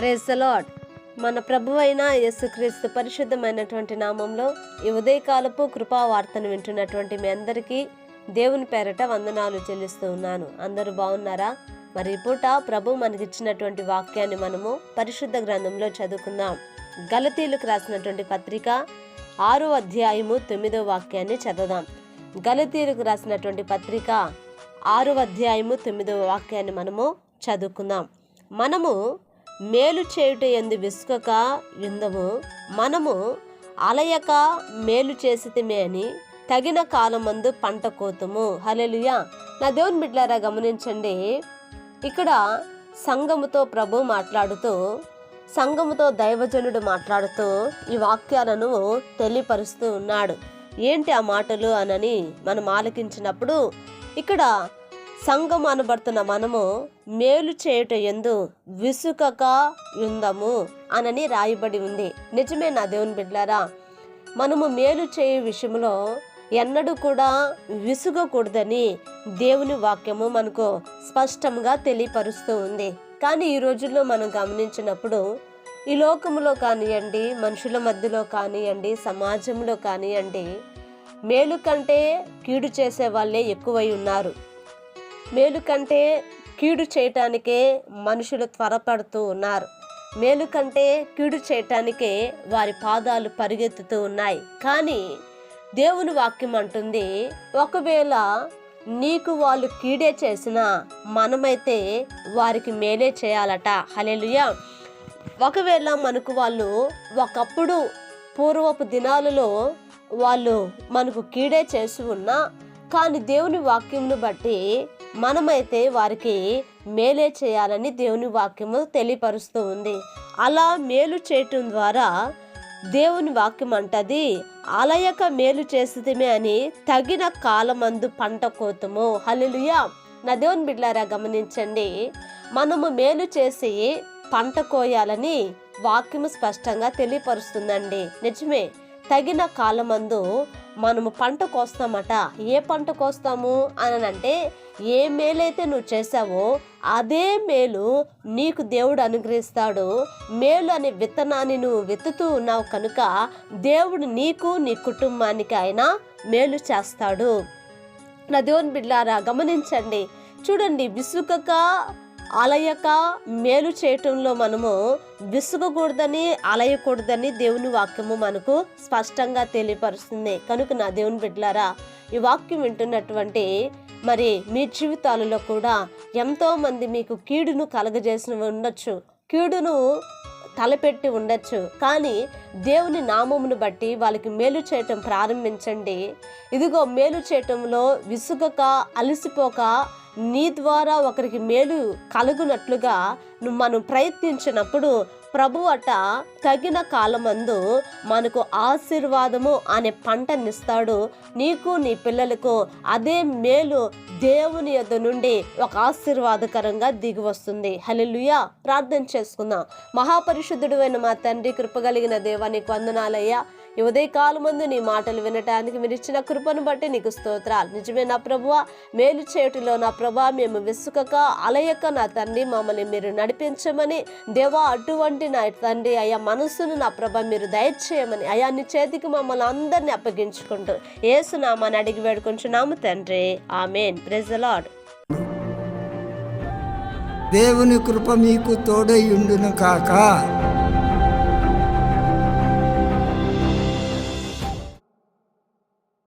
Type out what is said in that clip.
Praise lord మన ప్రభు అయిన యేసుక్రీస్తు పరిశుద్ధమైనటువంటి నామంలో ఈ ఉదయకాలపు కృపా వార్తను వింటున్నటువంటి మీ అందరికీ దేవుని పేరట వందనాలు చెల్లిస్తూ ఉన్నాను. అందరూ బాగున్నారా? మరి పూట ప్రభు మనకిచ్చినటువంటి వాక్యాన్ని మనము పరిశుద్ధ గ్రంథంలో చదువుకుందాం. గలతీలకు రాసినటువంటి పత్రిక ఆరో అధ్యాయము తొమ్మిదో వాక్యాన్ని చదువుదాం. గలతీలకు రాసినటువంటి పత్రిక ఆరో అధ్యాయము తొమ్మిదవ వాక్యాన్ని మనము చదువుకుందాం. మనము మేలు చేయుట ఎందు విసుకక యుందము మనము అలయక మేలు చేసితిమే అని తగిన కాలమందు పంట కోతము. హలెలుయా నా దేవుని బిడ్లారా గమనించండి. ఇక్కడ సంఘముతో ప్రభు మాట్లాడుతూ సంఘముతో దైవజనుడు మాట్లాడుతూ ఈ వాక్యాలను తెలియపరుస్తూ ఉన్నాడు. ఏంటి ఆ మాటలు అనని మనం ఆలకించినప్పుడు ఇక్కడ సంఘం అనబడుతున్న మనము మేలు చేయుట ఎందు విసుకక ఉందము అనని రాయబడి ఉంది. నిజమే నా దేవుని బిడ్డారా మనము మేలు చేయు విషయంలో ఎన్నడూ కూడా విసుగకూడదని దేవుని వాక్యము మనకు స్పష్టంగా తెలియపరుస్తూ ఉంది. కానీ ఈ రోజుల్లో మనం గమనించినప్పుడు ఈ లోకములో కానివ్వండి మనుషుల మధ్యలో కానివ్వండి సమాజంలో కానివ్వండి మేలు కంటే కీడు చేసే వాళ్ళే ఎక్కువై ఉన్నారు. మేలు కంటే కీడు చేయటానికే మనుషులు త్వరపడుతూ ఉన్నారు. మేలు కంటే కీడు చేయటానికే వారి పాదాలు పరిగెత్తుతూ ఉన్నాయి. కానీ దేవుని వాక్యం అంటుంది ఒకవేళ నీకు వాళ్ళు కీడే చేసినా మనమైతే వారికి మేలే చేయాలట. హలెలుయా ఒకవేళ మనకు వాళ్ళు ఒకప్పుడు పూర్వపు దినాలలో వాళ్ళు మనకు కీడే చేసి ఉన్నా కానీ దేవుని వాక్యంను బట్టి మనమైతే వారికి మేలే చేయాలని దేవుని వాక్యము తెలియపరుస్తూ ఉంది. అలా మేలు చేయటం ద్వారా దేవుని వాక్యం అంటది అలయక మేలు చేసేదిమే అని తగిన కాలమందు పంట కోతము. హలిలుయా నా దేవుని బిడ్లారా గమనించండి. మనము మేలు చేసి పంట కోయాలని వాక్యము స్పష్టంగా తెలియపరుస్తుందండి. నిజమే. తగిన కాలమందు మనము పంట కోస్తామట. ఏ పంట కోస్తాము అని అంటే ఏ మేలైతే నువ్వు చేసావో అదే మేలు నీకు దేవుడు అనుగ్రహిస్తాడు. మేలు అనే విత్తనాన్ని నువ్వు విత్తుతూ ఉన్నావు కనుక దేవుడు నీకు నీ కుటుంబానికి ఆయన మేలు చేస్తాడు. నా దేవుని బిడ్లారా గమనించండి. చూడండి విసుకక అలయక మేలు చేయటంలో మనము విసుగకూడదని అలయకూడదని దేవుని వాక్యము మనకు స్పష్టంగా తెలియపరుస్తుంది. కనుక నా దేవుని బిడ్డలారా ఈ వాక్యం వింటున్నటువంటి మరి మీ జీవితాలలో కూడా ఎంతోమంది మీకు కీడును కలగజేసిన ఉండొచ్చు. కీడును తలపెట్టి ఉండొచ్చు. కానీ దేవుని నామమును బట్టి వాళ్ళకి మేలు చేయటం ప్రారంభించండి. ఇదిగో మేలు చేయటంలో విసుగక అలసిపోక నీ ద్వారా ఒకరికి మేలు కలుగునట్లుగా మనం ప్రయత్నించినప్పుడు ప్రభు అట తగిన కాలమందు మనకు ఆశీర్వాదము అనే పంటనిస్తాడు. నీకు నీ పిల్లలకు అదే మేలు దేవుని యొద్ నుండి ఒక ఆశీర్వాదకరంగా దిగి వస్తుంది. హలెలుయా ప్రార్థన చేసుకుందాం. మహాపరిశుద్ధుడు అయిన మా తండ్రి కృపగలిగిన దేవానికి వందనాలయ్యా. ఈ ఉదయకాలమందు నీ మాటలు వినటానికి మీరు ఇచ్చిన కృపను బట్టి నీకు స్తోత్రాలు. నిజమే నా ప్రభువ మేలు చేయటిలో నా ప్రభా మేము విసుకక అలయక నా తండ్రి మమ్మల్ని మీరు నడిపించమని దేవా అటువంటి నా తండ్రి అయ్యా మనసును నా ప్రభ మీరు దయచేయమని అయా నీ చేతికి మమ్మల్ని అందరినీ అప్పగించుకుంటూ ఏసునామాని అడిగి వేడుకుంటున్నాము తండ్రి. ఆమెన్. ప్రెజలాడ్ దేవుని కృప మీకు తోడై ఉండును కాక